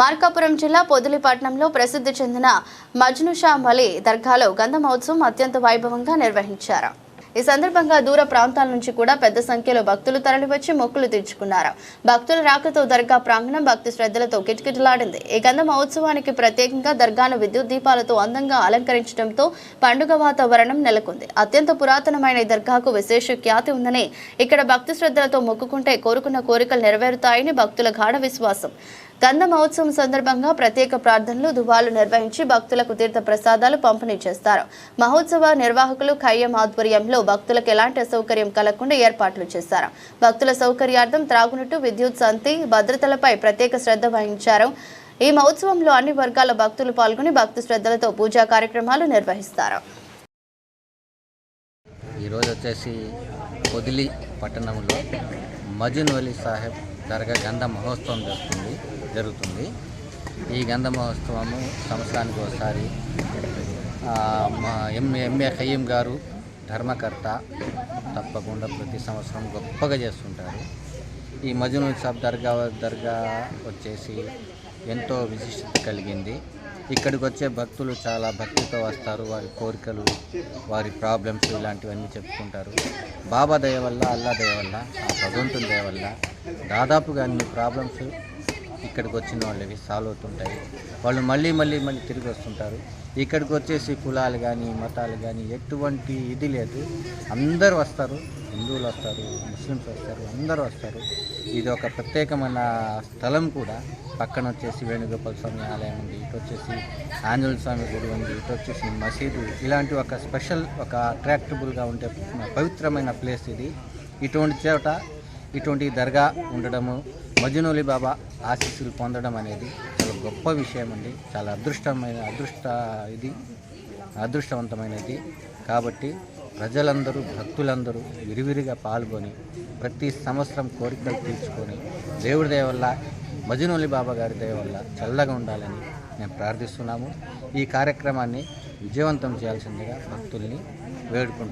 మార్కాపురం జిల్లా పొదిలిపట్నంలో ప్రసిద్ధి చెందిన మజ్నుషా మలి దర్గాలో గంధ మహోత్సవం అత్యంత వైభవంగా నిర్వహించారు. ఈ సందర్భంగా దూర ప్రాంతాల నుంచి కూడా పెద్ద సంఖ్యలో భక్తులు తరలివచ్చి మొక్కులు తీర్చుకున్నారు. భక్తుల రాకతో దర్గా ప్రాంగణం భక్తి శ్రద్ధలతో కిటకిటలాడింది. ఈ గంధ మహోత్సవానికి ప్రత్యేకంగా దర్గాను విద్యుత్ దీపాలతో అందంగా అలంకరించడంతో పండుగ వాతావరణం నెలకొంది. అత్యంత పురాతనమైన ఈ దర్గాకు విశేష ఖ్యాతి ఉందని ఇక్కడ భక్తి శ్రద్ధలతో మొక్కుకుంటే కోరుకున్న కోరికలు నెరవేరుతాయని భక్తుల గాఢ విశ్వాసం. గంధ మహోత్సవం సందర్భంగా ప్రత్యేక ప్రార్థనలు దువాలు నిర్వహించి భక్తులకు తీర్థ ప్రసాదాలు పంపిణీ చేస్తారు. మహోత్సవ నిర్వాహకులు ఖయ్యం ఆధ్వర్యంలో భక్తులకు ఎలాంటి అసౌకర్యం కలగకుండా ఏర్పాట్లు చేశారు. భక్తుల సౌకర్యార్థం త్రాగునట్టు విద్యుత్ సంతి భద్రతలపై ప్రత్యేక శ్రద్ధ వహించారు. ఈ మహోత్సవంలో అన్ని వర్గాల భక్తులు పాల్గొని భక్తి శ్రద్ధలతో పూజా కార్యక్రమాలు నిర్వహిస్తారు. ఈరోజు వచ్చేసి పొదిలి పట్టణంలో మజిన్ వలీ సాహెబ్ దర్గా గంధ మహోత్సవం జరుగుతుంది జరుగుతుంది. ఈ గంధ మహోత్సవము సంవత్సరానికి ఒకసారి మా ఎంఏ ఖయ్యం గారు ధర్మకర్త తప్పకుండా ప్రతి సంవత్సరం గొప్పగా చేస్తుంటారు. ఈ మజును సాబ్ దర్గా దర్గా వచ్చేసి ఎంతో విశిష్టత కలిగింది. ఇక్కడికి వచ్చే భక్తులు చాలా భక్తితో వస్తారు వారి కోరికలు వారి ప్రాబ్లమ్స్ ఇలాంటివన్నీ చెప్పుకుంటారు. బాబా దయ వల్ల అల్లా దయ వల్ల ఆ భగవంతుని దయ వల్ల దాదాపుగా అన్ని ప్రాబ్లమ్స్ ఇక్కడికి వచ్చిన వాళ్ళవి సాల్వ్ అవుతుంటాయి. వాళ్ళు మళ్ళీ మళ్ళీ మళ్ళీ తిరిగి వస్తుంటారు. ఇక్కడికి వచ్చేసి కులాలు కానీ మతాలు కానీ ఎటువంటి ఇది లేదు. అందరూ వస్తారు. హిందువులు వస్తారు ముస్లిమ్స్ వస్తారు అందరూ వస్తారు. ఇది ఒక ప్రత్యేకమైన స్థలం కూడా. పక్కన వచ్చేసి వేణుగోపాల స్వామి ఆలయం ఉంది ఇటు వచ్చేసి ఆంజనేయ స్వామి గుడి ఉంది ఇటు వచ్చేసి మసీదు. ఇలాంటి ఒక స్పెషల్ ఒక అట్రాక్టబుల్గా ఉండే పవిత్రమైన ప్లేస్ ఇది. ఇటువంటి చోట ఇటువంటి దర్గా ఉండడము మజనూలి బాబా ఆశీస్సులు పొందడం అనేది చాలా గొప్ప విషయం అండి. చాలా అదృష్టమైన అదృష్ట ఇది అదృష్టవంతమైనది. కాబట్టి ప్రజలందరూ భక్తులందరూ విరివిరిగా పాల్గొని ప్రతి సంవత్సరం కోరికలు తీర్చుకొని దేవుడి దయ వల్ల బాబా గారి దయ వల్ల చల్లగా ఉండాలని మేము ప్రార్థిస్తున్నాము. ఈ కార్యక్రమాన్ని విజయవంతం చేయాల్సిందిగా భక్తుల్ని వేడుకుంటున్నాము.